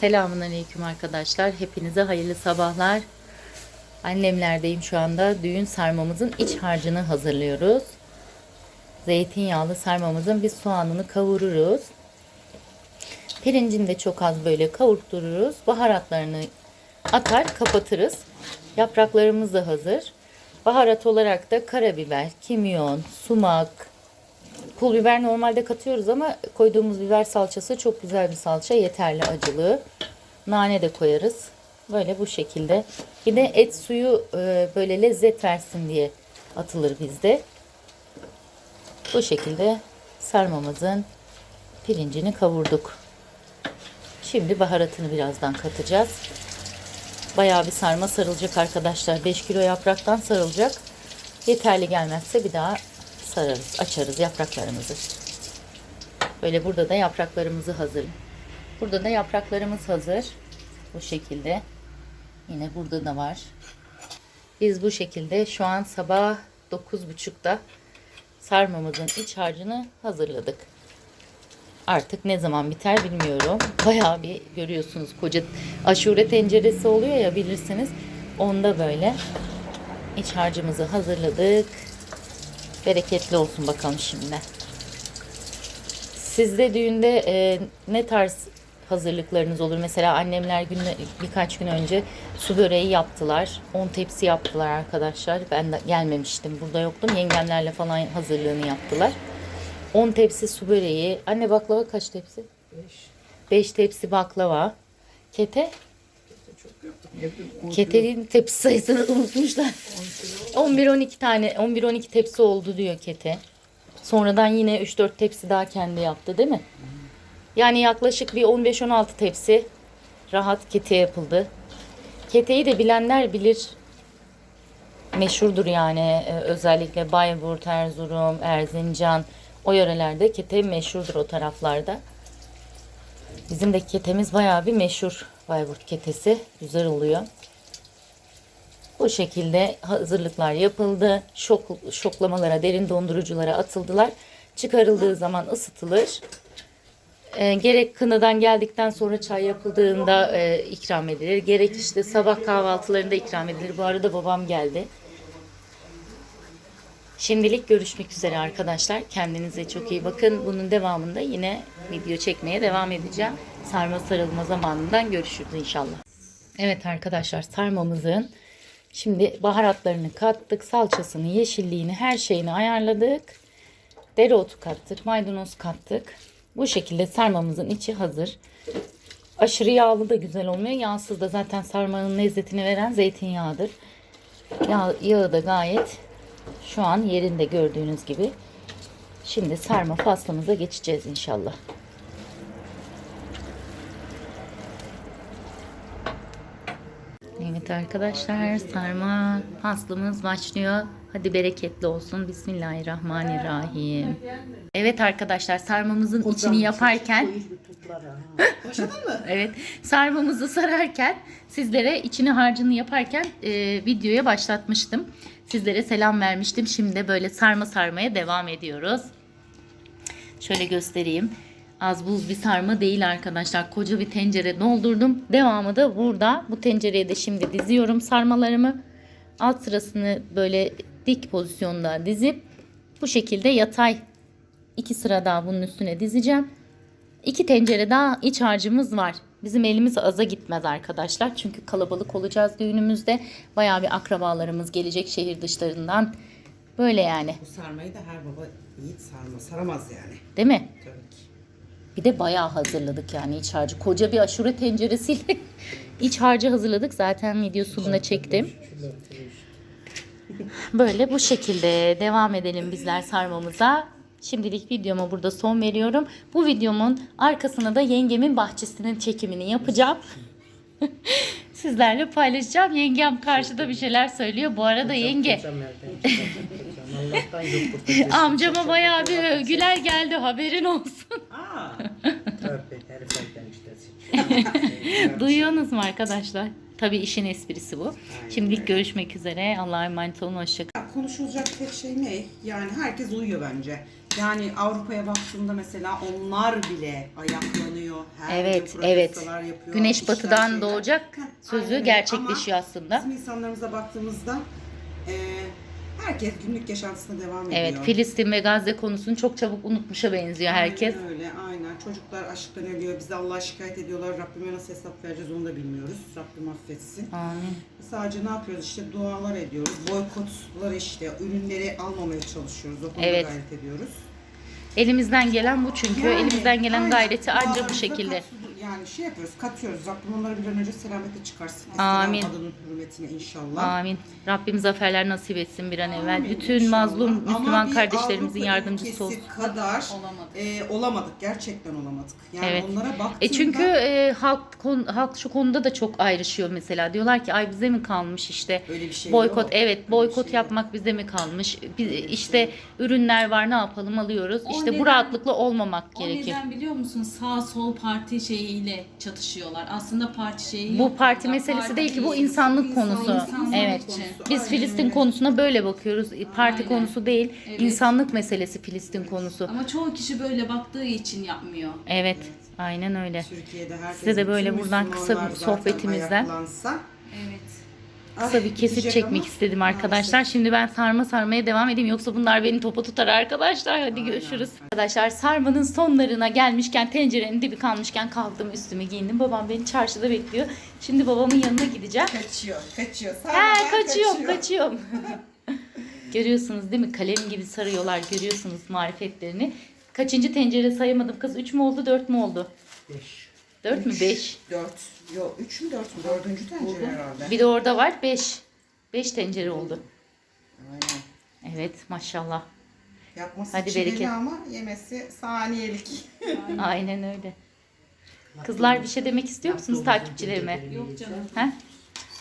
Selamun Aleyküm arkadaşlar. Hepinize hayırlı sabahlar. Annemlerdeyim şu anda. Düğün sarmamızın iç harcını hazırlıyoruz. Zeytinyağlı sarmamızın bir soğanını kavururuz. Pirincini de çok az böyle kavurtururuz. Baharatlarını atar kapatırız. Yapraklarımız da hazır. Baharat olarak da karabiber, kimyon, sumak, Pul biber normalde katıyoruz ama koyduğumuz biber salçası çok güzel bir salça. Yeterli acılığı. Nane de koyarız. Böyle bu şekilde. Bir de et suyu e, böyle lezzet versin diye atılır bizde. Bu şekilde sarmamızın pirincini kavurduk. Şimdi baharatını birazdan katacağız. Bayağı bir sarma sarılacak arkadaşlar. 5 kilo yapraktan sarılacak. Yeterli gelmezse bir daha sararız, açarız yapraklarımızı. Böyle burada da yapraklarımızı hazır. Burada da yapraklarımız hazır. Bu şekilde. Yine burada da var. Biz bu şekilde şu an sabah 9.30'da sarmamızın iç harcını hazırladık. Artık ne zaman biter bilmiyorum. Bayağı bir görüyorsunuz koca aşure tenceresi oluyor ya bilirsiniz. Onda böyle iç harcımızı hazırladık. Bereketli olsun bakalım şimdi. Sizde düğünde e, ne tarz hazırlıklarınız olur? Mesela annemler gün, birkaç gün önce su böreği yaptılar. 10 tepsi yaptılar arkadaşlar. Ben de gelmemiştim. Burada yoktum. Yengemlerle falan hazırlığını yaptılar. 10 tepsi su böreği. Anne baklava kaç tepsi? 5 tepsi baklava. Kete? Kete'nin tepsi sayısını unutmuşlar. 11-12 tane 11-12 tepsi oldu diyor Kete. Sonradan yine 3-4 tepsi daha kendi yaptı değil mi? Yani yaklaşık bir 15-16 tepsi rahat kete yapıldı. Keteyi de bilenler bilir. Meşhurdur yani Ee, özellikle Bayburt, Erzurum, Erzincan o yörelerde kete meşhurdur o taraflarda. Bizim de ketemiz bayağı bir meşhur Bayburt ketesi. Güzel oluyor. Bu şekilde hazırlıklar yapıldı. Şok, şoklamalara, derin donduruculara atıldılar. Çıkarıldığı zaman ısıtılır. E, gerek kınadan geldikten sonra çay yapıldığında e, ikram edilir. Gerek işte sabah kahvaltılarında ikram edilir. Bu arada babam geldi. Şimdilik görüşmek üzere arkadaşlar. Kendinize çok iyi bakın. Bunun devamında yine video çekmeye devam edeceğim. Sarma sarılma zamanından görüşürüz inşallah. Evet arkadaşlar sarmamızın şimdi baharatlarını kattık. Salçasını, yeşilliğini, her şeyini ayarladık. Dereotu kattık. Maydanoz kattık. Bu şekilde sarmamızın içi hazır. Aşırı yağlı da güzel olmuyor. Yağsız da zaten sarmanın lezzetini veren zeytinyağıdır. Yağ, yağı da gayet şu an yerinde gördüğünüz gibi. Şimdi sarma faslımıza geçeceğiz inşallah. Evet arkadaşlar sarma faslımız başlıyor. Hadi bereketli olsun. Bismillahirrahmanirrahim. Evet arkadaşlar sarmamızın içini yaparken Evet sarmamızı sararken sizlere içini harcını yaparken e, videoya başlatmıştım. Sizlere selam vermiştim. Şimdi böyle sarma sarmaya devam ediyoruz. Şöyle göstereyim. Az buz bir sarma değil arkadaşlar. Koca bir tencere doldurdum. Devamı da burada. Bu tencereye de şimdi diziyorum sarmalarımı. Alt sırasını böyle dik pozisyonda dizip bu şekilde yatay iki sıra daha bunun üstüne dizeceğim. İki tencere daha iç harcımız var. Bizim elimiz aza gitmez arkadaşlar. Çünkü kalabalık olacağız düğünümüzde. Bayağı bir akrabalarımız gelecek şehir dışlarından. Böyle yani. Bu sarmayı da her baba yiğit sarma. Saramaz yani. Değil mi? Tabii ki. Bir de bayağı hazırladık yani iç harcı. Koca bir aşure tenceresiyle iç harcı hazırladık. Zaten videosunu da çektim. Böyle bu şekilde devam edelim bizler sarmamıza. Şimdilik videoma burada son veriyorum. Bu videomun arkasına da yengemin bahçesinin çekimini yapacağım. Sizlerle paylaşacağım. Yengem karşıda bir şeyler söylüyor. Bu arada yenge amcama bayağı bir övgüler geldi. Haberin olsun. Duyuyorsunuz mu arkadaşlar? Tabii işin esprisi bu. Şimdilik görüşmek üzere. Allah'a emanet olun. Hoşçakalın. konuşulacak tek şey ne? Yani herkes uyuyor bence. Yani Avrupa'ya baktığımda mesela onlar bile ayaklanıyor. Her Evet, evet. yapıyor, Güneş batıdan şeyler. doğacak sözü aynen gerçekleşiyor Ama aslında. Bizim insanlarımıza baktığımızda e, herkes günlük yaşantısına devam ediyor. Evet, Filistin ve Gazze konusunu çok çabuk unutmuşa benziyor herkes. Aynen öyle, aynen. Çocuklar açlıktan ölüyor. Bizi Allah'a şikayet ediyorlar. Rabbime nasıl hesap vereceğiz onu da bilmiyoruz. Rabbim affetsin. Amin. Sadece ne yapıyoruz? İşte dualar ediyoruz. Boykotlar işte. Ürünleri almamaya çalışıyoruz. O konuda Evet. gayret ediyoruz. Elimizden gelen bu çünkü. Yani, Elimizden gelen aynen. gayreti ancak bu şekilde. kat- yani şey yapıyoruz, katıyoruz. Rabbim onları bir an önce selamete çıkarsın. Amin. Adının hürmetine inşallah. Amin. Rabbim zaferler nasip etsin bir an evvel. Amin, Bütün inşallah. mazlum Müslüman kardeşlerimizin yardımcısı olsun. kadar Olamadık. e, olamadık. Gerçekten olamadık. Yani Evet. onlara baktığımda... E çünkü e, halk kon- halk şu konuda da çok ayrışıyor mesela. Diyorlar ki ay bize mi kalmış işte Öyle bir şey boykot yok. evet Öyle boykot şey yapmak bize mi kalmış? Biz, işte ürünler var ne yapalım alıyoruz. O İşte bu neden- rahatlıkla olmamak O gerekir. neden biliyor musun? Sağ sol parti şeyiyle çatışıyorlar. Aslında parti şeyi Bu parti meselesi Parti değil ki bu insanlık konusu. insanlık Evet. için. Biz Aynen Filistin öyle. konusuna böyle bakıyoruz. Parti Aynen. konusu değil. Evet. insanlık meselesi Filistin konusu. Ama çoğu kişi böyle baktığı için yapmıyor. Evet. Aynen öyle. Türkiye'de herkes Size de böyle bütün buradan kısa bir Müslümanlar zaten sohbetimizden ayaklansa, Evet. Kısa ah, bir kesit çekmek ama istedim arkadaşlar. maalesef. Şimdi ben sarma sarmaya devam edeyim. Yoksa bunlar beni topa tutar arkadaşlar. Hadi görüşürüz. Arkadaşlar sarmanın sonlarına gelmişken tencerenin dibi kalmışken kalktım üstümü giyindim. Babam beni çarşıda bekliyor. Şimdi babamın yanına gideceğim. Kaçıyor, kaçıyor. Ha Sarmadan kaçıyorum kaçıyor. kaçıyorum. Görüyorsunuz değil mi? Kalem gibi sarıyorlar. Görüyorsunuz marifetlerini. Kaçıncı tencere sayamadım kız. 3 mü oldu 4 mü oldu? Beş. 4 mü 5? Dört. Yok, üç mü dört mü? Dördüncü tencere herhalde. Bir de orada var 5. 5 tencere oldu. Aynen. Evet maşallah. Yapması Hadi çileli bereket. ama yemesi saniyelik. Aynen öyle. Kızlar bir şey demek istiyor musunuz takipçilerime? Yok canım. Ha?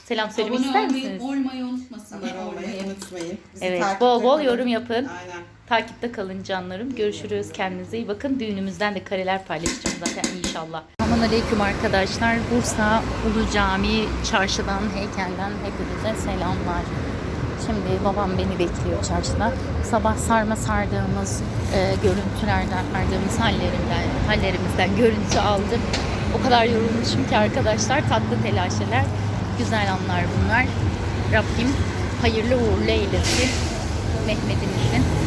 Selam söylemek Abone ister olmayı, misiniz? olmayı unutmasınlar. Abone olmayı Olmayı. unutmayın. Bizi Evet, takipte bol bol kalın. yorum yapın. Aynen. Takipte kalın canlarım. Görüşürüz. Kendinize iyi bakın. Düğünümüzden de kareler paylaşacağım zaten inşallah. Aman aleyküm arkadaşlar. Bursa Ulu Cami çarşıdan, heykelden hepinize selamlar. Şimdi babam beni bekliyor çarşıda. Sabah sarma sardığımız e, görüntülerden, sardığımız hallerimden, hallerimizden görüntü aldım. O kadar yorulmuşum ki arkadaşlar tatlı telaşeler, güzel anlar bunlar. Rabbim hayırlı uğurlu eylesin. Mehmet'imizin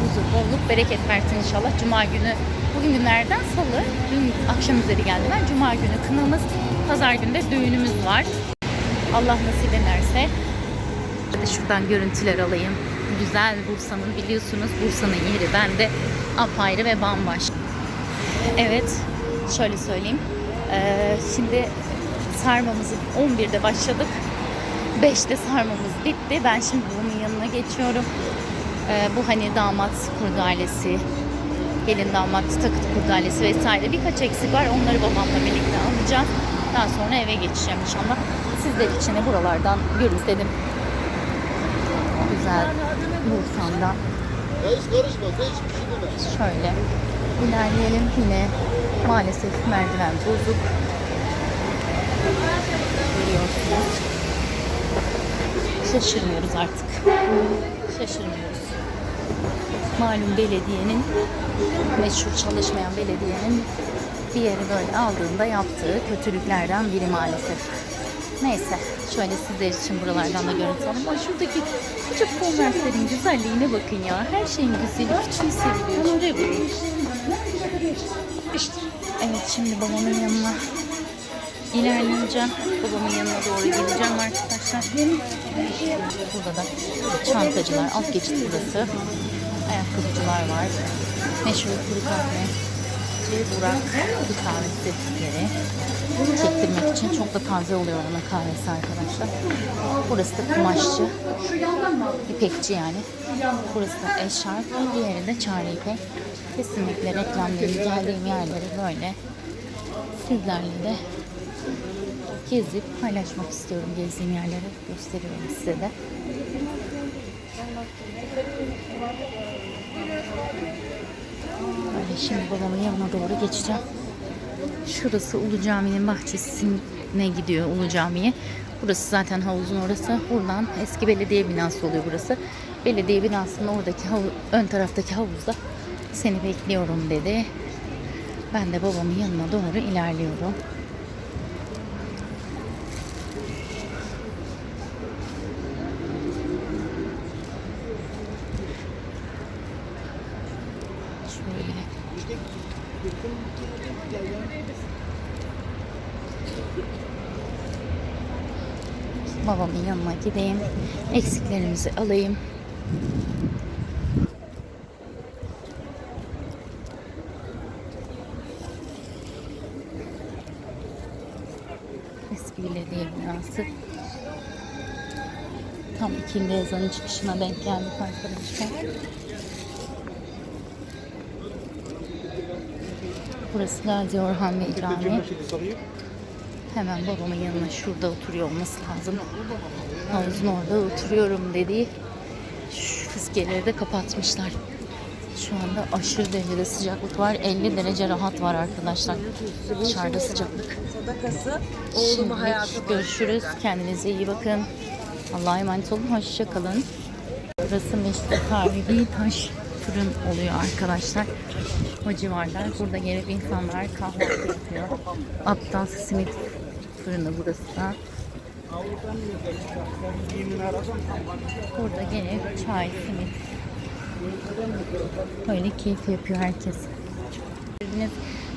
huzur, bolluk, bereket versin inşallah. Cuma günü, bugün günlerden salı, dün akşam üzeri geldi ben. Cuma günü kınamız, pazar günü de düğünümüz var. Allah nasip ederse. Hadi şuradan görüntüler alayım. Güzel Bursa'nın biliyorsunuz Bursa'nın yeri bende apayrı ve bambaşka. Evet, şöyle söyleyeyim. Ee, şimdi sarmamızı 11'de başladık. 5'te sarmamız bitti. Ben şimdi bunun yanına geçiyorum. Ee, bu hani damat kurdalesi, gelin damat takıt kurdalesi vesaire birkaç eksik var. Onları babamla birlikte alacağım. Daha sonra eve geçeceğim inşallah. Sizler için de buralardan görün istedim. Güzel Bursa'mda. Şöyle ilerleyelim yine maalesef merdiven bozuk. Görüyorsunuz. Şaşırmıyoruz artık. Şaşırmıyoruz. Malum belediyenin meşhur çalışmayan belediyenin bir yeri böyle aldığında yaptığı kötülüklerden biri maalesef. Neyse şöyle sizler için buralardan da görüntü alalım. Şuradaki küçük konverslerin güzelliğine bakın ya. Her şeyin güzeli küçüğü seviliyor. Şuraya bakın. İşte. Evet şimdi babamın yanına ilerleyeceğim. Babamın yanına doğru gideceğim arkadaşlar. Burada da çantacılar, alt geçit burası. Ayakkabıcılar var. Meşhur kuru kahve. Burak kuru kahvesi yeri. Çektirmek için çok da taze oluyor onun kahvesi arkadaşlar. Burası da kumaşçı. İpekçi yani. Burası da eşarp. Diğeri de çare ipek. Kesinlikle reklamları geldiğim yerleri böyle sizlerle de gezip paylaşmak istiyorum gezdiğim yerleri gösteriyorum size de. Böyle şimdi babamın yanına doğru geçeceğim. Şurası Ulu Cami'nin bahçesine gidiyor Ulu Cami'ye. Burası zaten havuzun orası. Buradan eski belediye binası oluyor burası. Belediye binasının oradaki havu- ön taraftaki havuzda Seni bekliyorum dedi. Ben de babamın yanına doğru ilerliyorum. Şöyle. Babamın yanına gideyim. Eksiklerimizi alayım. Eski belediye binası. Tam ikindi ezanın çıkışına denk geldik arkadaşlar. Burası Gazi Orhan Bey Camii. Hemen babamın yanına şurada oturuyor olması lazım. Havuzun orada oturuyorum dedi. Şu fıskiyeleri de kapatmışlar. Şu anda aşırı derecede sıcaklık var. 50 derece rahat var arkadaşlar. Dışarıda sıcaklık. Şimdilik görüşürüz. Kendinize iyi bakın. Allah'a emanet olun. Hoşça kalın. Burası tarihi taş fırın oluyor arkadaşlar. O civarlar. Burada gelip insanlar kahvaltı yapıyor. Aptal simit fırını burası da. Burada gelip çay, simit. Böyle keyif yapıyor herkes.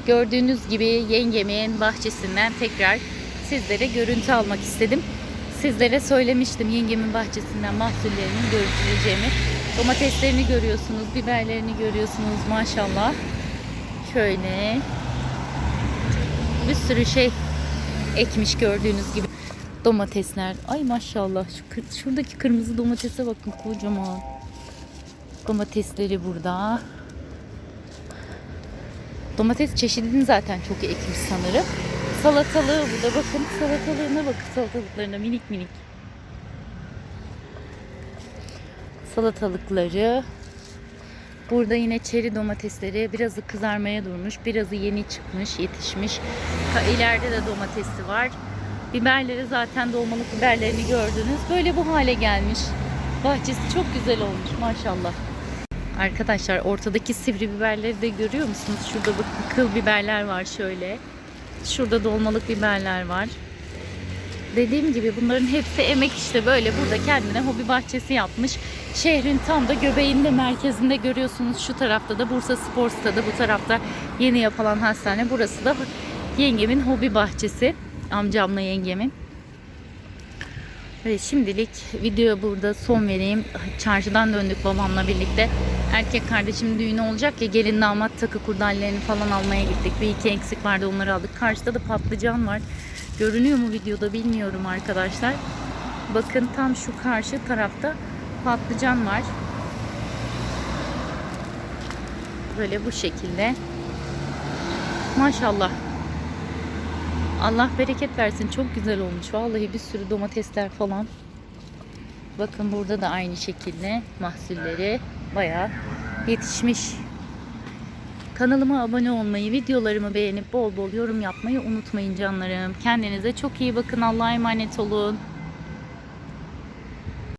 Gördüğünüz- gibi yengemin bahçesinden tekrar sizlere görüntü almak istedim. Sizlere söylemiştim yengemin bahçesinden mahsullerinin görüntüleyeceğimi. Domateslerini görüyorsunuz, biberlerini görüyorsunuz maşallah. Şöyle bir sürü şey ekmiş gördüğünüz gibi. Domatesler. Ay maşallah. Şu, şuradaki kırmızı domatese bakın kocaman. Domatesleri burada. Domates çeşidini zaten çok ekmiş sanırım. Salatalığı burada bakın. Salatalığına bakın salatalıklarına minik minik. Salatalıkları. Burada yine çeri domatesleri. Birazı kızarmaya durmuş. Birazı yeni çıkmış, yetişmiş. İleride de domatesi var. Biberleri zaten dolmalık biberlerini gördünüz. Böyle bu hale gelmiş. Bahçesi çok güzel olmuş maşallah. Arkadaşlar ortadaki sivri biberleri de görüyor musunuz? Şurada bakın kıl biberler var şöyle. Şurada dolmalık biberler var. Dediğim gibi bunların hepsi emek işte böyle burada kendine hobi bahçesi yapmış. Şehrin tam da göbeğinde merkezinde görüyorsunuz. Şu tarafta da Bursa Spor Stadı, bu tarafta yeni yapılan hastane. Burası da yengemin hobi bahçesi. Amcamla yengemin. Evet, şimdilik videoya burada son vereyim. Çarşıdan döndük babamla birlikte. Erkek kardeşim düğünü olacak ya gelin damat takı kurdalelerini falan almaya gittik. Bir iki eksik vardı onları aldık. Karşıda da patlıcan var. Görünüyor mu videoda bilmiyorum arkadaşlar. Bakın tam şu karşı tarafta patlıcan var. Böyle bu şekilde. Maşallah. Allah bereket versin. Çok güzel olmuş. Vallahi bir sürü domatesler falan. Bakın burada da aynı şekilde mahsulleri bayağı yetişmiş. Kanalıma abone olmayı, videolarımı beğenip bol bol yorum yapmayı unutmayın canlarım. Kendinize çok iyi bakın. Allah'a emanet olun.